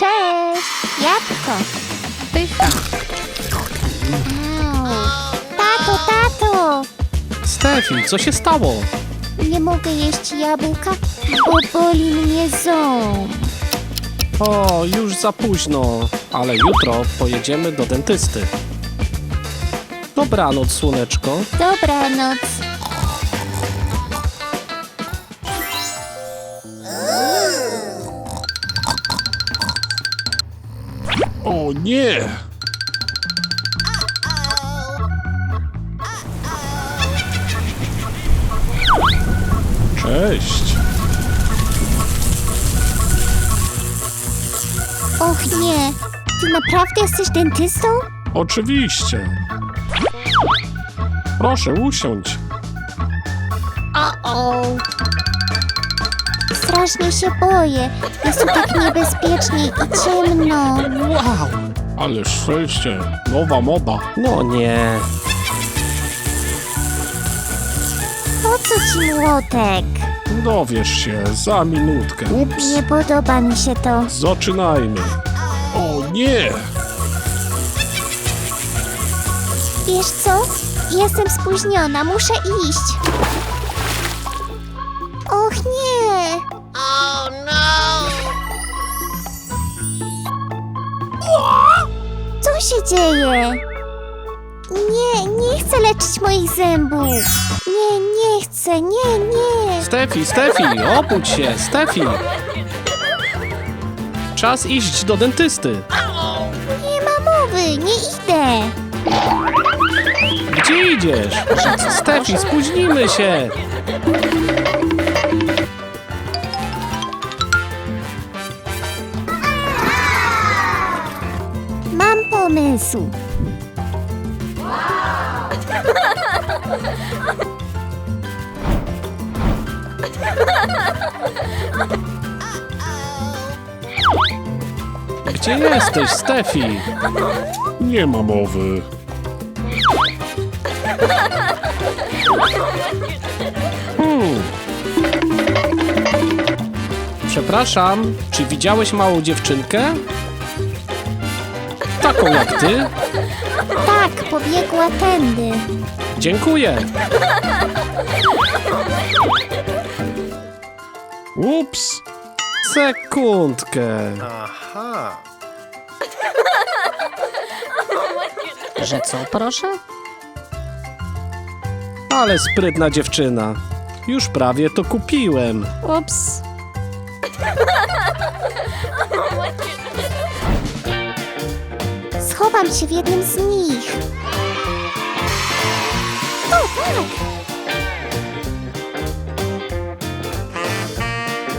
Cześć! Jabłko! Pycha. Au. Tato, tato! Stefi, co się stało? Nie mogę jeść jabłka, bo boli mnie ząb. O, już za późno, ale jutro pojedziemy do dentysty. Dobranoc, słoneczko. Dobranoc. O nie! Cześć! Och nie! Ty naprawdę jesteś dentystą? Oczywiście! Proszę usiądź. O-o! Strasznie się boję. Jest tu tak niebezpiecznie i ciemno. Wow! Ale szczęście, nowa moda. No nie. Po co ci młotek? Dowiesz się za minutkę. Ups! Nie podoba mi się to. Zaczynajmy. O nie! Wiesz co? Jestem spóźniona, muszę iść. Się dzieje? Nie, nie chcę leczyć moich zębów. Nie, nie chcę, nie, nie. Stefi, Stefi, obudź się, Stefi. Czas iść do dentysty. Nie ma mowy, nie idę. Gdzie idziesz? Stefi, spóźnimy się. Pomysł. Gdzie jesteś, Stefi? Nie ma mowy. Hmm. Przepraszam, czy widziałeś małą dziewczynkę? Taką jak ty? Tak, pobiegła tędy. Dziękuję. Ups! Sekundkę. Że co, proszę? Ale sprytna dziewczyna. Już prawie to kupiłem. Ups. Schowam się w jednym z nich. O, tak!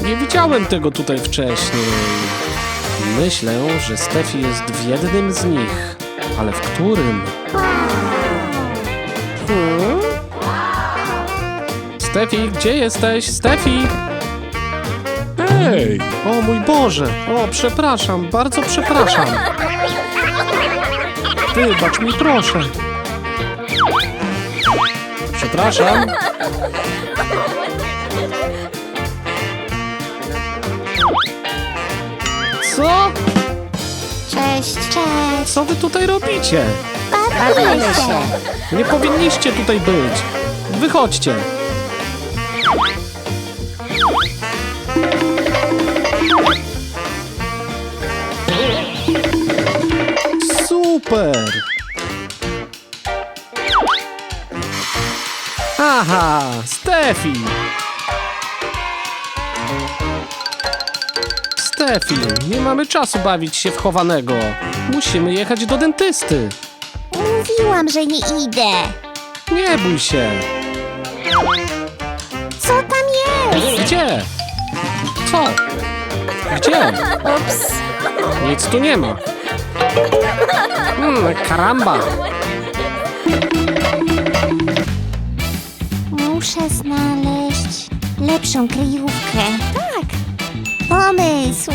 Nie widziałem tego tutaj wcześniej. Myślę, że Stefi jest w jednym z nich. Ale w którym? Hmm? Stefi, gdzie jesteś? Stefi! Hej! O mój Boże! O, przepraszam, bardzo przepraszam. Wybacz mi, proszę. Przepraszam. Co? Cześć, cześć. Co wy tutaj robicie? Bawimy się. Nie powinniście tutaj być. Wychodźcie. Super. Aha, Stefi. Stefi, nie mamy czasu bawić się w chowanego. Musimy jechać do dentysty. Mówiłam, że nie idę. Nie bój się. Co tam jest? Gdzie? Co? Gdzie? Ups. Nic tu nie ma. Mm, karamba. Muszę znaleźć lepszą kryjówkę. Tak. Pomysł.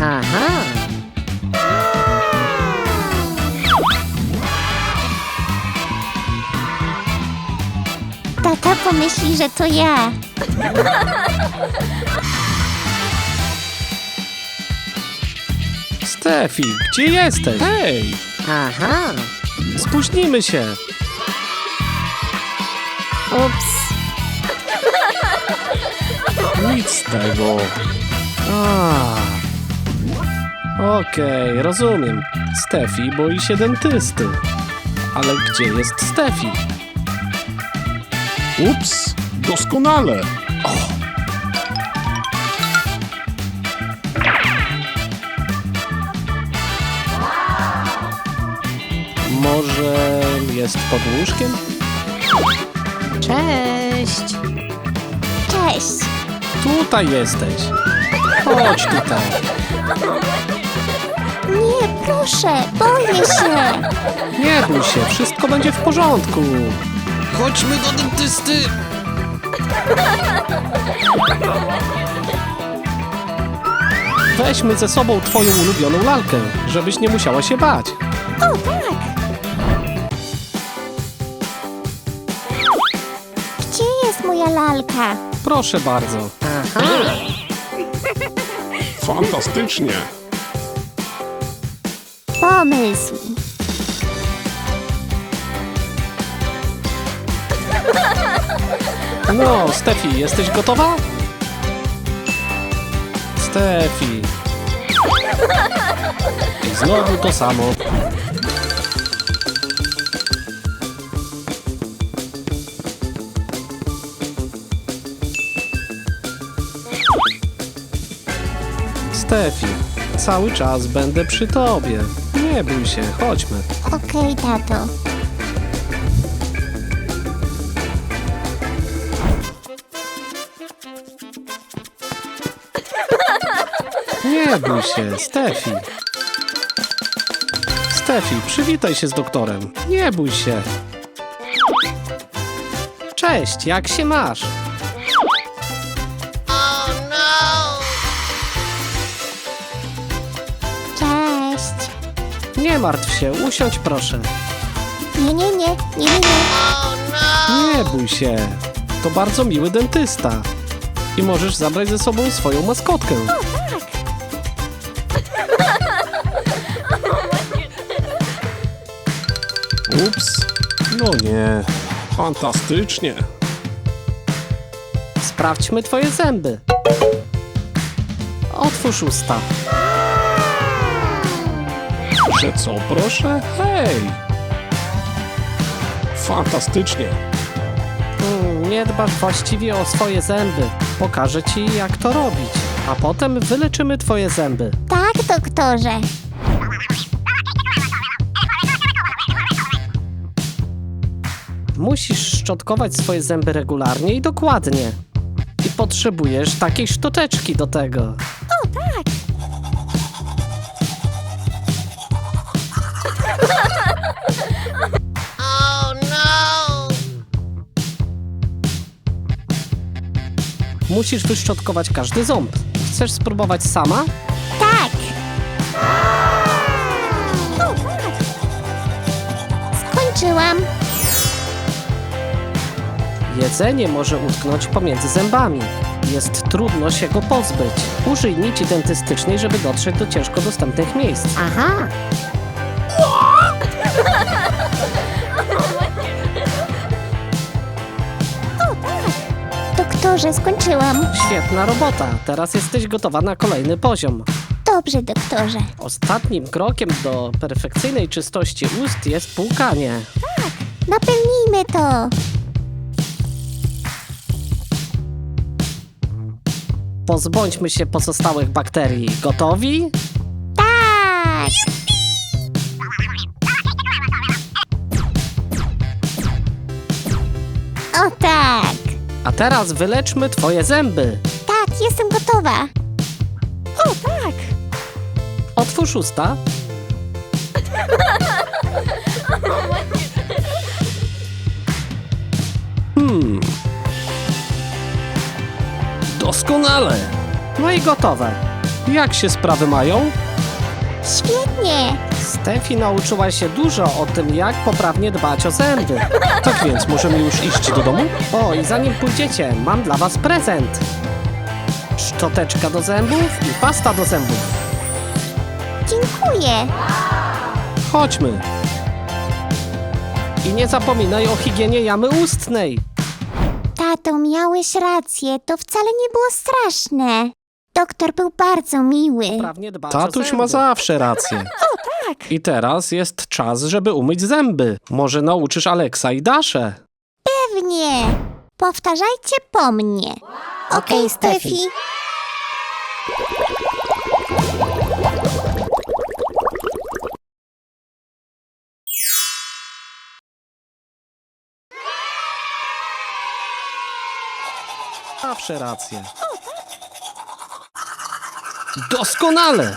Aha. Tata pomyśli, że to ja. Stefi, gdzie jesteś? Hej, Aha. spóźnimy się. Ups. Nic z tego. A. Okej, rozumiem. Stefi boi się dentysty. Ale gdzie jest Stefi? Ups, doskonale. Może jest pod łóżkiem? Cześć. Cześć. Tutaj jesteś. Chodź tutaj. Nie, proszę, boję się. Nie bój się, wszystko będzie w porządku. Chodźmy do dentysty. Weźmy ze sobą twoją ulubioną lalkę, żebyś nie musiała się bać. O, tak. Lalka? Proszę bardzo. Aha. Fantastycznie. Pomysł. No, Stefi, jesteś gotowa? Stefi. I znowu to samo. Stefi, cały czas będę przy tobie. Nie bój się, chodźmy. Okej, tato. Nie bój się, Stefi. Stefi, przywitaj się z doktorem. Nie bój się. Cześć, jak się masz? Nie martw się, usiądź proszę. Nie, nie, nie, nie, nie, nie. Nie bój się. To bardzo miły dentysta. I możesz zabrać ze sobą swoją maskotkę. Ups. No nie. Fantastycznie. Sprawdźmy twoje zęby. Otwórz usta. Że co, proszę? Hej. Fantastycznie. Mm, Nie dbasz właściwie o swoje zęby. Pokażę ci, jak to robić. A potem wyleczymy twoje zęby. Tak, doktorze. Musisz szczotkować swoje zęby regularnie i dokładnie. I potrzebujesz takiej szczoteczki do tego. Musisz wyszczotkować każdy ząb. Chcesz spróbować sama? Tak. Skończyłam. Jedzenie może utknąć pomiędzy zębami. Jest trudno się go pozbyć. Użyj nici dentystycznej, żeby dotrzeć do ciężko dostępnych miejsc. Aha. Doktorze, skończyłam. Świetna robota. Teraz jesteś gotowa na kolejny poziom. Dobrze, doktorze. Ostatnim krokiem do perfekcyjnej czystości ust jest płukanie. Napełnijmy to. Pozbądźmy się pozostałych bakterii. Gotowi? Tak. A teraz wyleczmy twoje zęby. Tak, jestem gotowa. O tak. Otwórz usta. Hmm. Doskonale. No i gotowe. Jak się sprawy mają? Świetnie. Stefi nauczyła się dużo o tym, jak poprawnie dbać o zęby. Tak więc możemy już iść do domu? O, i zanim pójdziecie, mam dla was prezent. Szczoteczka do zębów i pasta do zębów. Dziękuję. Chodźmy. I nie zapominaj o higienie jamy ustnej. Tato, miałeś rację, to wcale nie było straszne. Doktor był bardzo miły. Dbać o Tatuś zęby. ma zawsze rację. Tak. I teraz jest czas, żeby umyć zęby. Może nauczysz Aleksa i Daszę. Pewnie. Powtarzajcie po mnie. Okej, Stefi. Zawsze rację. Doskonale!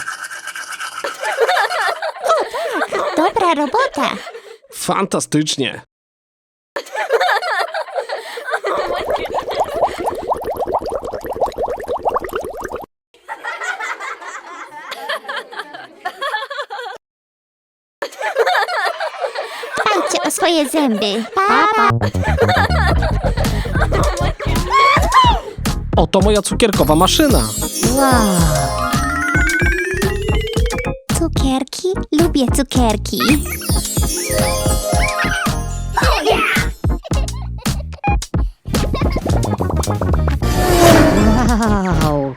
Dobra robota. Fantastycznie! Dbajcie o swoje zęby. Pa, pa. Oto moja cukierkowa maszyna. Wow. Cukierki? Lubię cukierki. Wow.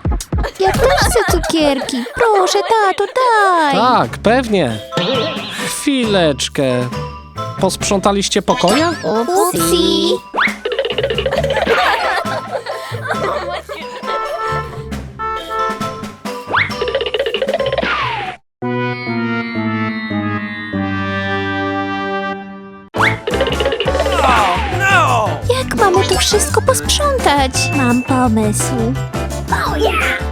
Ja też chcę cukierki. Proszę, tato, daj. Tak, pewnie. Chwileczkę. Posprzątaliście pokoje? Upsi. Wszystko posprzątać? Mam pomysł. Tak.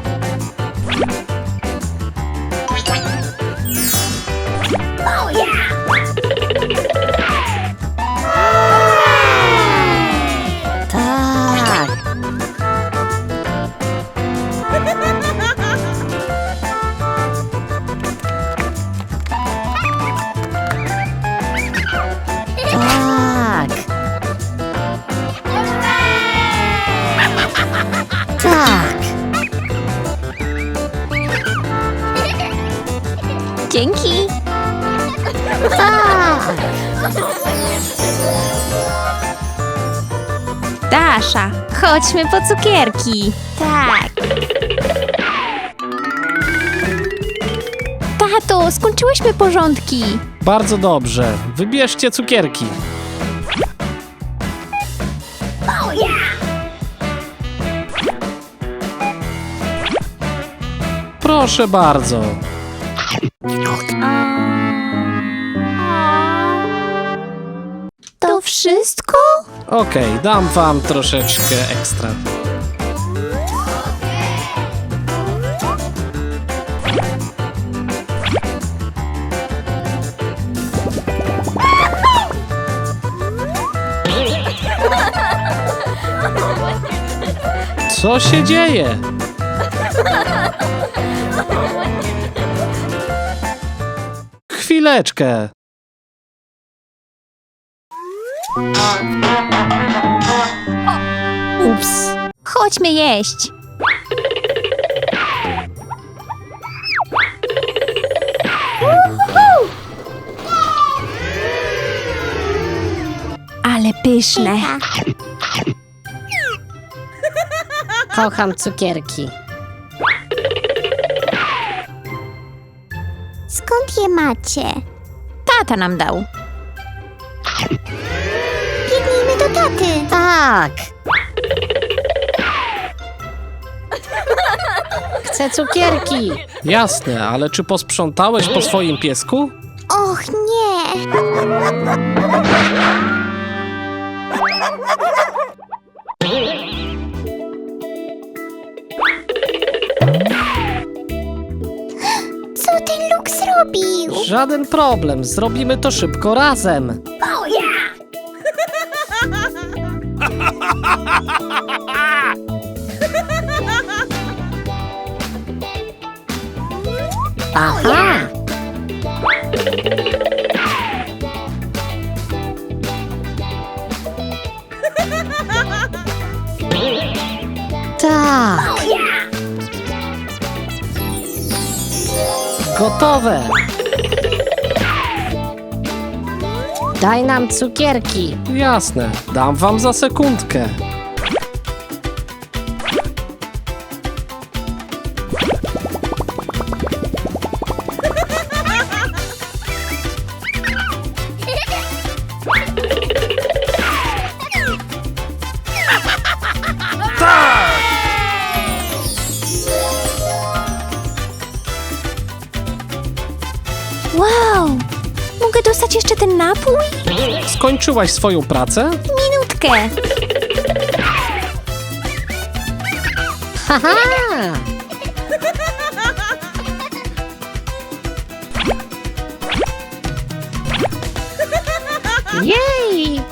Chodźmy po cukierki. Tak. Tato, skończyłyśmy porządki. Bardzo dobrze. Wybierzcie cukierki. Proszę bardzo. To wszystko? Okej, dam wam troszeczkę ekstra. Co się dzieje? Chwileczkę. Ups. Chodźmy jeść. Ale pyszne. Kocham cukierki. Skąd je macie? Tata nam dał. Tak. Chcę cukierki. Jasne, ale czy posprzątałeś po swoim piesku? Och nie. Co ten luk zrobił? Żaden problem, zrobimy to szybko razem. Aha! Tak! Gotowe! Daj nam cukierki. Jasne, dam wam za sekundkę. Skończyłaś swoją pracę? Minutkę. Haha! Jej!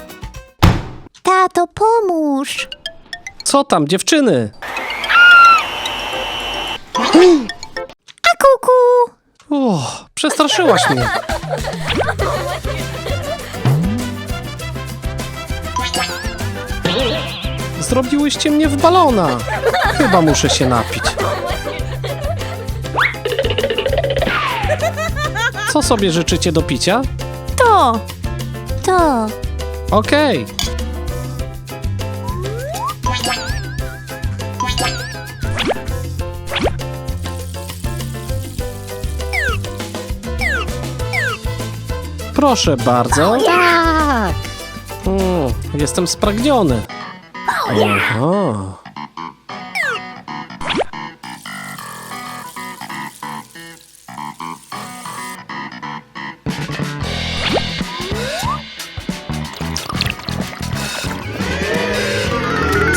Tato, pomóż. Co tam, dziewczyny? A kuku! O, przestraszyłaś mnie. Zrobiłyście mnie w balona. Chyba muszę się napić. Co sobie życzycie do picia? To! To. Okej. Proszę bardzo. Tak! Mm, jestem spragniony. Aha.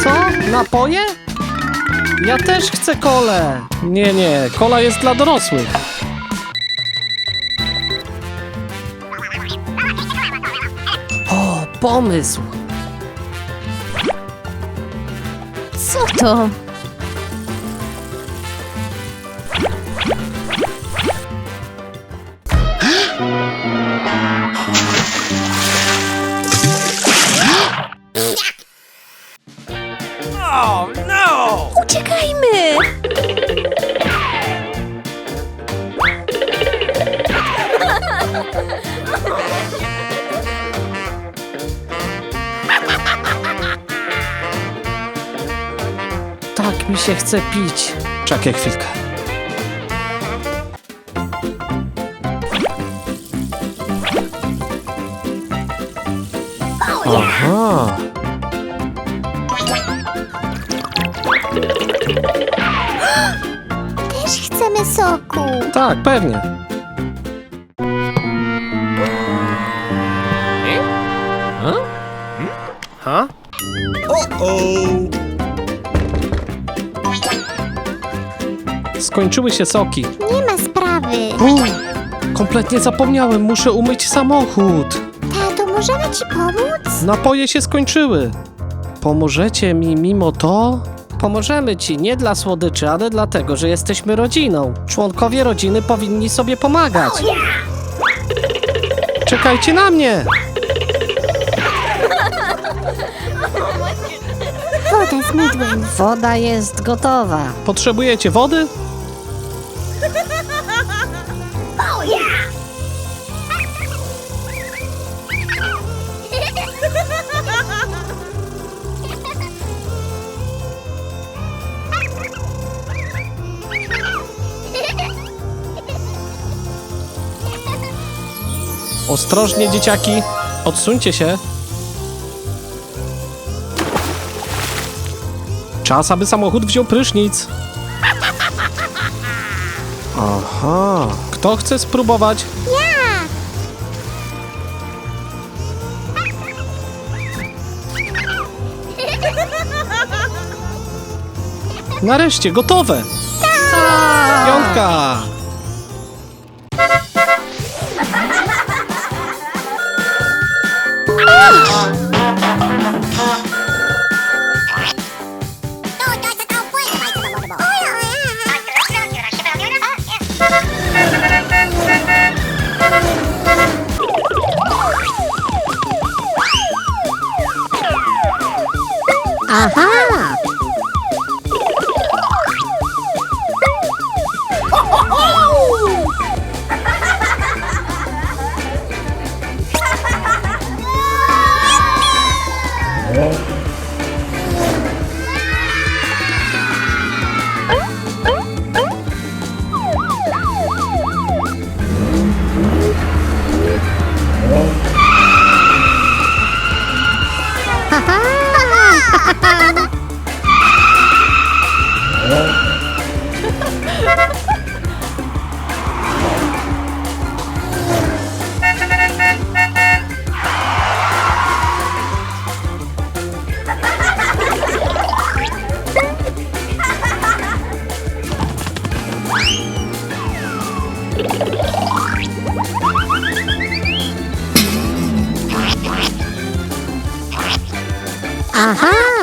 Co? Napoje? Ja też chcę kolę. Nie, nie, kola jest dla dorosłych. O, pomysł! Co Chce pić. Czekaj chwilkę. Aha. Też chcemy soku. Tak, pewnie. Skończyły się soki. Nie ma sprawy. Kompletnie zapomniałem, muszę umyć samochód. Tato, możemy ci pomóc? Napoje się skończyły. Pomożecie mi mimo to? Pomożemy ci nie dla słodyczy, ale dlatego, że jesteśmy rodziną. Członkowie rodziny powinni sobie pomagać. Czekajcie na mnie! Woda z mydłem. Woda jest gotowa. Potrzebujecie wody? Ostrożnie, dzieciaki. Odsuńcie się. Czas, aby samochód wziął prysznic. Aha. Kto chce spróbować? Ja! Nareszcie, gotowe! Piątka! Aha! 啊哈。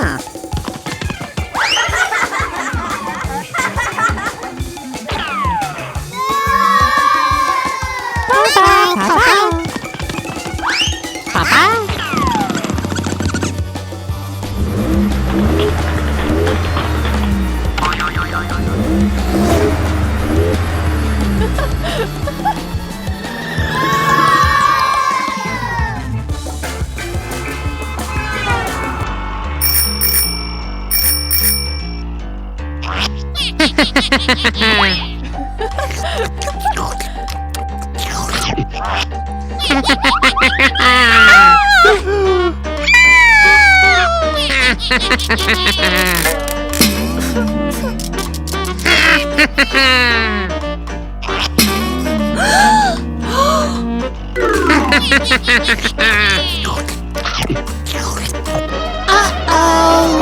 Uh-oh.